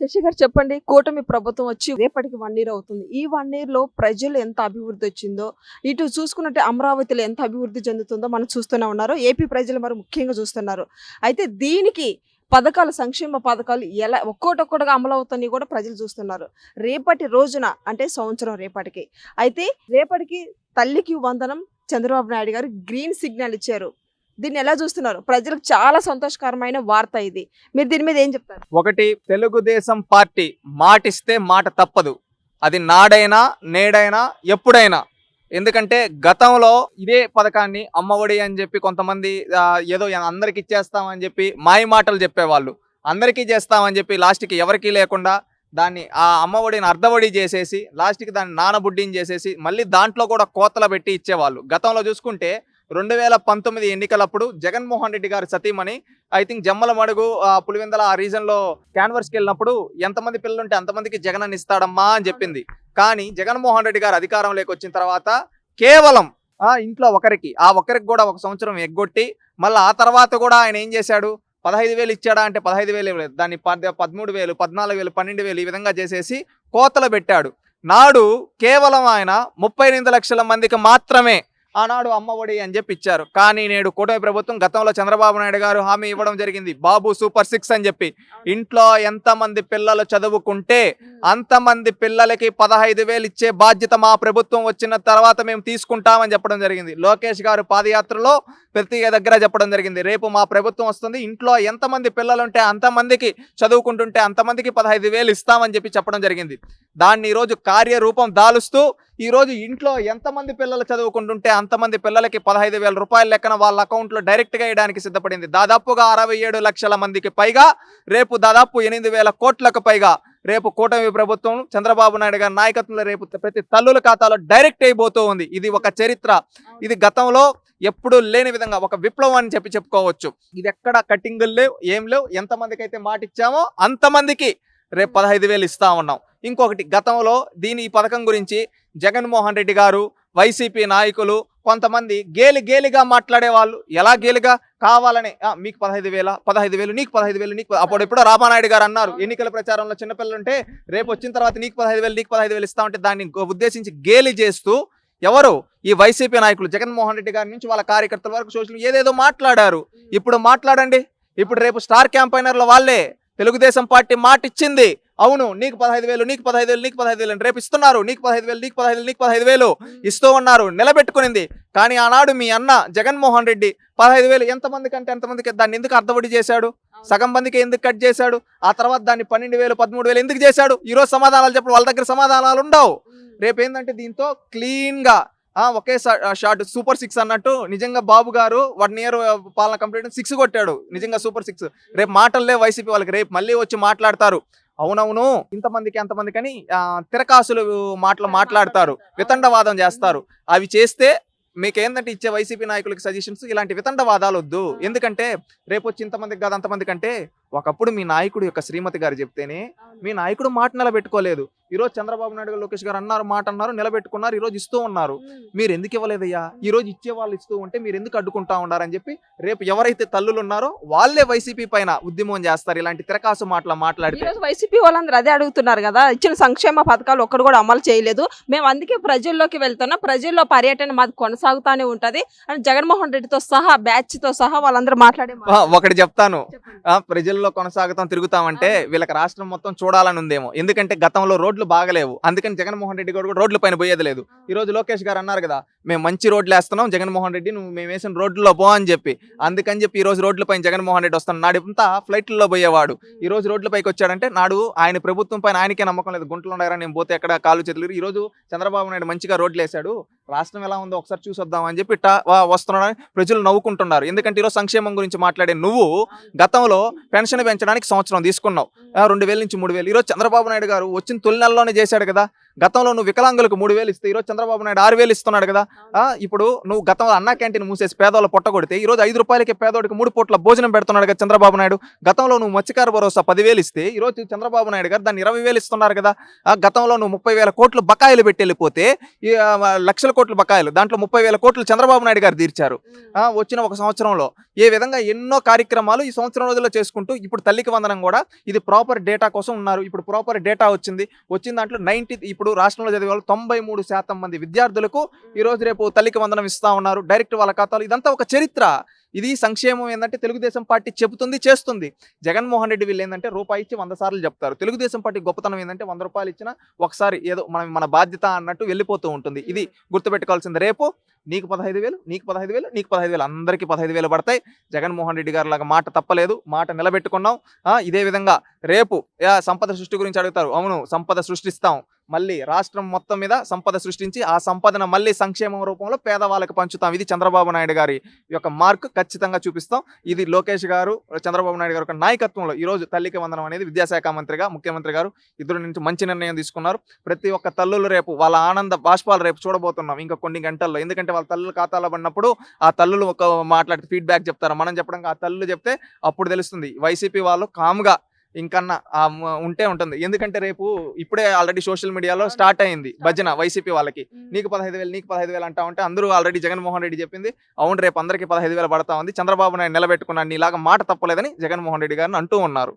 శశి గారు చెప్పండి కూటమి ప్రభుత్వం వచ్చి రేపటికి వన్ ఇయర్ అవుతుంది. ఈ వన్ ఇయర్లో ప్రజలు ఎంత అభివృద్ధి వచ్చిందో ఇటు చూసుకున్నట్టే అమరావతిలో ఎంత అభివృద్ధి చెందుతుందో మనం చూస్తూనే ఉన్నారు. ఏపీ ప్రజలు మరి ముఖ్యంగా చూస్తున్నారు. అయితే దీనికి పథకాలు సంక్షేమ పథకాలు ఎలా ఒక్కోటొక్కటిగా అమలు అవుతాయని కూడా ప్రజలు చూస్తున్నారు. రేపటి రోజున అంటే సంవత్సరం రేపటికి. అయితే రేపటికి తల్లికి వందనం చంద్రబాబు నాయుడు గారు గ్రీన్ సిగ్నల్ ఇచ్చారు. దీన్ని ఎలా చూస్తున్నారు? ప్రజలకు చాలా సంతోషకరమైన వార్త ఇది. మీరు దీని మీద ఏం చెప్తారు? ఒకటి తెలుగుదేశం పార్టీ మాటిస్తే మాట తప్పదు. అది నాడైనా నేడైనా ఎప్పుడైనా. ఎందుకంటే గతంలో ఇదే పథకాన్ని అమ్మఒడి అని చెప్పి కొంతమంది ఏదో అందరికి ఇచ్చేస్తామని చెప్పి మాయ మాటలు చెప్పేవాళ్ళు. అందరికీ చేస్తామని చెప్పి లాస్ట్కి ఎవరికీ లేకుండా దాన్ని ఆ అమ్మఒడిని అర్ధవడి చేసేసి లాస్ట్కి దాన్ని నానబుడ్డిని చేసేసి మళ్ళీ దాంట్లో కూడా కోతలు పెట్టి ఇచ్చేవాళ్ళు. గతంలో చూసుకుంటే రెండు వేల పంతొమ్మిది ఎన్నికలప్పుడు జగన్మోహన్ రెడ్డి గారి సతీమణి ఐ థింక్ జమ్మల మడుగు ఆ, పులివెందల ఆ రీజన్లో క్యాన్వర్స్కి వెళ్ళినప్పుడు ఎంతమంది పిల్లలు ఉంటే అంతమందికి జగన్ అని ఇస్తాడమ్మా అని చెప్పింది. కానీ జగన్మోహన్ రెడ్డి గారు అధికారంలోకి వచ్చిన తర్వాత కేవలం ఇంట్లో ఒకరికి ఆ ఒకరికి కూడా ఒక సంవత్సరం ఎగ్గొట్టి మళ్ళీ ఆ తర్వాత కూడా ఆయన ఏం చేశాడు? పదహైదు వేలు ఇచ్చాడా అంటే పదహైదు వేలు ఇవ్వలేదు. దాన్ని పద పదమూడు వేలు పద్నాలుగు వేలు పన్నెండు వేలు ఈ విధంగా చేసేసి కోతలు పెట్టాడు. నాడు కేవలం ఆయన ముప్పై ఎనిమిది లక్షల మందికి మాత్రమే ఆనాడు అమ్మఒడి అని చెప్పి ఇచ్చారు. కానీ నేడు కూటమి ప్రభుత్వం గతంలో చంద్రబాబు నాయుడు గారు హామీ ఇవ్వడం జరిగింది. బాబు సూపర్ సిక్స్ అని చెప్పి. ఇంట్లో ఎంతమంది పిల్లలు చదువుకుంటే అంతమంది పిల్లలకి పదహైదు వేలు ఇచ్చే బాధ్యత మా ప్రభుత్వం వచ్చిన తర్వాత మేము తీసుకుంటామని చెప్పడం జరిగింది. లోకేష్ గారు పాదయాత్రలో ప్రతి దగ్గర చెప్పడం జరిగింది. రేపు మా ప్రభుత్వం వస్తుంది. ఇంట్లో ఎంతమంది పిల్లలు ఉంటే అంతమందికి చదువుకుంటుంటే అంతమందికి పదహైదు వేలు ఇస్తామని చెప్పి చెప్పడం జరిగింది. దాన్ని ఈరోజు కార్యరూపం దాలుస్తూ ఈరోజు ఇంట్లో ఎంతమంది పిల్లలు చదువుకుంటుంటే అంతమంది పిల్లలకి పదహైదు వేల రూపాయల లెక్కన వాళ్ళ అకౌంట్లో డైరెక్ట్గా వేయడానికి సిద్ధపడింది. దాదాపుగా అరవై ఏడు లక్షల మందికి పైగా రేపు దాదాపు ఎనిమిది వేల కోట్లకు పైగా రేపు కూటమి ప్రభుత్వం చంద్రబాబు నాయుడు గారి నాయకత్వంలో రేపు ప్రతి తల్లుల ఖాతాలో డైరెక్ట్ అయిపోతూ ఉంది. ఇది ఒక చరిత్ర. ఇది గతంలో ఎప్పుడు లేని విధంగా ఒక విప్లవం అని చెప్పి చెప్పుకోవచ్చు. ఇది ఎక్కడ కట్టింగులు లేవు ఏం లేవు. ఎంతమందికి అయితే మాట ఇచ్చామో అంతమందికి రేపు పదహైదు వేలు ఇస్తా ఉన్నాం. ఇంకొకటి గతంలో దీని ఈ పథకం గురించి జగన్మోహన్ రెడ్డి గారు వైసీపీ నాయకులు కొంతమంది గేలి గేలిగా మాట్లాడే వాళ్ళు ఎలా గేలిగా? కావాలని. మీకు పదహైదు వేల? పదహైదు వేలు నీకు పదహైదు వేలు నీకు అప్పుడు ఎప్పుడో రామానాయుడు గారు అన్నారు ఎన్నికల ప్రచారంలో చిన్నపిల్లలు ఉంటే రేపు వచ్చిన తర్వాత నీకు పదహైదు వేలు నీకు పదహైదు వేలు ఇస్తామంటే దాన్ని ఉద్దేశించి గేలి చేస్తూ ఎవరు? ఈ వైసీపీ నాయకులు జగన్మోహన్ రెడ్డి గారి నుంచి వాళ్ళ కార్యకర్తల వరకు సోషల్ ఏదేదో మాట్లాడారు. ఇప్పుడు మాట్లాడండి. ఇప్పుడు రేపు స్టార్ క్యాంపైనర్ల వాళ్ళే తెలుగుదేశం పార్టీ మాట ఇచ్చింది అవును నీకు పదహైదు వేలు నీకు పదహైదు వేలు నీకు పదహైదు వేలు రేపు ఇస్తున్నారు. నీకు పదహైదు వేలు నీకు పదహైదు వేలు నీకు పదహైదు వేలు ఇస్తూ ఉన్నారు నిలబెట్టుకునింది. కానీ ఆనాడు మీ అన్న జగన్మోహన్ రెడ్డి పదహైదు వేలు ఎంతమందికి అంటే ఎంతమందికి దాన్ని ఎందుకు అర్థవడి చేశాడు? సగం మందికి ఎందుకు కట్ చేశాడు? ఆ తర్వాత దాన్ని పన్నెండు వేలు పదమూడు వేలు ఎందుకు చేశాడు? ఈ రోజు సమాధానాలు చెప్పడం వాళ్ళ దగ్గర సమాధానాలు ఉండవు. రేపు ఏంటంటే దీంతో క్లీన్గా ఆ, ఒకే షాట్ సూపర్ సిక్స్ అన్నట్టు నిజంగా బాబు గారు వన్ ఇయర్ పాలన కంప్లీట్ సిక్స్ కొట్టాడు. నిజంగా సూపర్ సిక్స్. రేపు మాటల్లే వైసీపీ వాళ్ళకి రేపు మళ్ళీ వచ్చి మాట్లాడతారు. అవునవును ఇంతమందికి ఎంతమందికి అని తిరకాసులు మాటలు మాట్లాడతారు వితండవాదం చేస్తారు. అవి చేస్తే మీకు ఏంటంటే ఇచ్చే వైసీపీ నాయకులకి సజెషన్స్ ఇలాంటి వితండవాదాలు వద్దు ఎందుకంటే రేపు వచ్చి ఇంతమందికి కాదు అంతమంది కంటే ఒకప్పుడు మీ నాయకుడు యొక్క శ్రీమతి గారు చెప్తేనే మీ నాయకుడు మాట నిలబెట్టుకోలేదు. ఈ రోజు చంద్రబాబు నాయుడు గారు లోకేష్ గారు అన్నారు మాట అన్నారు నిలబెట్టుకున్నారు ఈ రోజు ఇస్తూ ఉన్నారు. మీరు ఎందుకు ఇవ్వలేదయ్యా? ఈ రోజు ఇచ్చే వాళ్ళు ఇస్తూ ఉంటే మీరు ఎందుకు అడ్డుకుంటా ఉన్నారని చెప్పి రేపు ఎవరైతే తల్లులు ఉన్నారో వాళ్ళే వైసీపీ పైన ఉద్యమం చేస్తారు ఇలాంటి తిరకాసు మాటలు మాట్లాడితే. వైసీపీ వాళ్ళందరూ అదే అడుగుతున్నారు కదా ఇచ్చిన సంక్షేమ పథకాలు ఒక్కడు కూడా అమలు చేయలేదు. మేము అందుకే ప్రజల్లోకి వెళ్తున్నాం ప్రజల్లో పర్యటన మాది కొనసాగుతానే ఉంటది అని జగన్మోహన్ రెడ్డితో సహా బ్యాచ్తో సహా వాళ్ళందరూ మాట్లాడే ఒకటి చెప్తాను. చెప్పండి. ఆ, ప్రజల్లో కొనసాగుతాం తిరుగుతామంటే వీళ్ళకి రాష్ట్రం మొత్తం చూడాలని ఉందేమో. ఎందుకంటే గతంలో రోడ్లు బాగలేవు. అందుకని జగన్మోహన్ రెడ్డి గారు కూడా రోడ్ల పైన పోయేది లేదు. ఈ రోజు లోకేష్ గారు అన్నారు కదా మేము మంచి రోడ్లు వేస్తున్నాం జగన్మోహన్ రెడ్డి నువ్వు మేము వేసిన రోడ్లలో పో అని చెప్పి. అందుకని చెప్పి ఈ రోజు రోడ్ల పైన జగన్మోహన్ రెడ్డి వస్తాను నాడు ఇంత ఫ్లైట్లలో పోయేవాడు. ఈ రోజు రోడ్ల పైకి వచ్చాడంటే నాడు ఆయన ప్రభుత్వం పైన ఆయనకే నమ్మకం లేదు. గుంటలు ఉన్నారా నేను పోతే ఎక్కడ కాలు చేతులు ఈ రోజు చంద్రబాబు నాయుడు మంచిగా రోడ్లు వేశాడు. రాష్ట్రం ఎలా ఉందో ఒకసారి చూసి వద్దాం అని చెప్పి వస్తున్నాడని ప్రజలు నవ్వుకుంటున్నారు. ఎందుకంటే ఈరోజు సంక్షేమం గురించి మాట్లాడే నువ్వు గతంలో పెన్షన్ పెంచడానికి సంవత్సరం తీసుకున్నావు. రెండు వేల నుంచి మూడు వేలు. ఈరోజు చంద్రబాబు నాయుడు గారు వచ్చిన తొలి నెలలోనే చేశాడు కదా. గతంలో నువ్వు వికలాంగులకు మూడు వేలు ఇస్తే ఈరోజు చంద్రబాబు నాయుడు ఆరు వేలు ఇస్తున్నాడు కదా. ఇప్పుడు నువ్వు గతంలో అన్నా క్యాంటీన్ మూసేసి పేదవాళ్ళ పొట్టగొడితే ఈ రోజు ఐదు రూపాయలకి పేదోడికి మూడు పూట్ల భోజనం పెడుతున్నాడు కదా చంద్రబాబు నాయుడు. గతంలో నువ్వు మత్స్యకార భరోసా పదివేలు ఇస్తే ఈ రోజు చంద్రబాబు నాయుడు గారు దాన్ని ఇరవై వేలు ఇస్తున్నారు కదా. గతంలో నువ్వు ముప్పై వేల కోట్లు బకాయిలు పెట్టి వెళ్ళిపోతే లక్షల కోట్ల బకాయిలు దాంట్లో ముప్పై వేల కోట్లు చంద్రబాబు నాయుడు గారు తీర్చారు. వచ్చిన ఒక సంవత్సరంలో ఏ విధంగా ఎన్నో కార్యక్రమాలు ఈ సంవత్సరం రోజుల్లో చేసుకుంటూ ఇప్పుడు తల్లికి వందనం కూడా ఇది ప్రాపర్ డేటా కోసం ఉన్నారు. ఇప్పుడు ప్రాపర్ డేటా వచ్చింది. వచ్చిన దాంట్లో నైన్టీ ఇప్పుడు రాష్ట్రంలో చదివే వాళ్ళు తొంభై మూడు శాతం మంది విద్యార్థులకు ఈరోజు రేపు తల్లికి వందనం ఇస్తా ఉన్నారు. డైరెక్ట్ వాళ్ళ ఖాతాలు. ఇదంతా ఒక చరిత్ర. ఇది సంక్షేమం ఏంటంటే తెలుగుదేశం పార్టీ చెబుతుంది చేస్తుంది. జగన్మోహన్ రెడ్డి వీళ్ళు ఏంటంటే రూపాయి ఇచ్చి వంద సార్లు చెప్తారు. తెలుగుదేశం పార్టీ గొప్పతనం ఏంటంటే వంద రూపాయలు ఇచ్చినా ఒకసారి ఏదో మనం మన బాధ్యత అన్నట్టు వెళ్ళిపోతూ ఉంటుంది. ఇది గుర్తుపెట్టుకోవాల్సింది. రేపు నీకు పదహైదు వేలు నీకు పదహైదు వేలు నీకు పదహైదు వేలు. అందరికీ పదహైదు వేలు పడతాయి. జగన్మోహన్ రెడ్డి గారు లాగా మాట తప్పలేదు. మాట నిలబెట్టుకున్నాం. ఇదే విధంగా రేపు యా, సంపద సృష్టి గురించి అడుగుతారు. అవును సంపద సృష్టిస్తాం. మళ్ళీ రాష్ట్రం మొత్తం మీద సంపద సృష్టించి ఆ సంపదను మళ్ళీ సంక్షేమం రూపంలో పేదవాళ్ళకి పంచుతాం. ఇది చంద్రబాబు నాయుడు గారి యొక్క మార్క్ ఖచ్చితంగా చూపిస్తాం. ఇది లోకేష్ గారు చంద్రబాబు నాయుడు గారి యొక్క నాయకత్వంలో ఈరోజు తల్లికి వందనం అనేది విద్యాశాఖ మంత్రిగా ముఖ్యమంత్రి గారు ఇద్దరు నుంచి మంచి నిర్ణయం తీసుకున్నారు. ప్రతి ఒక్క తల్లులు రేపు వాళ్ళ ఆనంద బాష్పాలు రేపు చూడబోతున్నాం ఇంకా కొన్ని గంటల్లో. ఎందుకంటే వాళ్ళ తల్లుల ఖాతాలో పడినప్పుడు ఆ తల్లులు ఒక మాట్లాడితే ఫీడ్బ్యాక్ చెప్తారు. మనం చెప్పడం ఆ తల్లులు చెప్తే అప్పుడు తెలుస్తుంది. వైసీపీ వాళ్ళు కామ్గా ఇంకన్నా ఉంటే ఉంటుంది. ఎందుకంటే రేపు ఇప్పుడే ఆల్రెడీ సోషల్ మీడియాలో స్టార్ట్ అయింది భజన వైసీపీ వాళ్ళకి. నీకు పదహైదు వేలు నీకు పదహైదు వేలు అంటా ఉంటే అందరూ ఆల్రెడీ జగన్మోహన్ రెడ్డి చెప్పింది అవును రేపు అందరికీ పదహైదు వేలు పడతా ఉంది. చంద్రబాబు నాయుడు నిలబెట్టుకున్నాను నీలాగా మాట తప్పలేదని జగన్మోహన్ రెడ్డి గారిని అంటూ ఉన్నారు.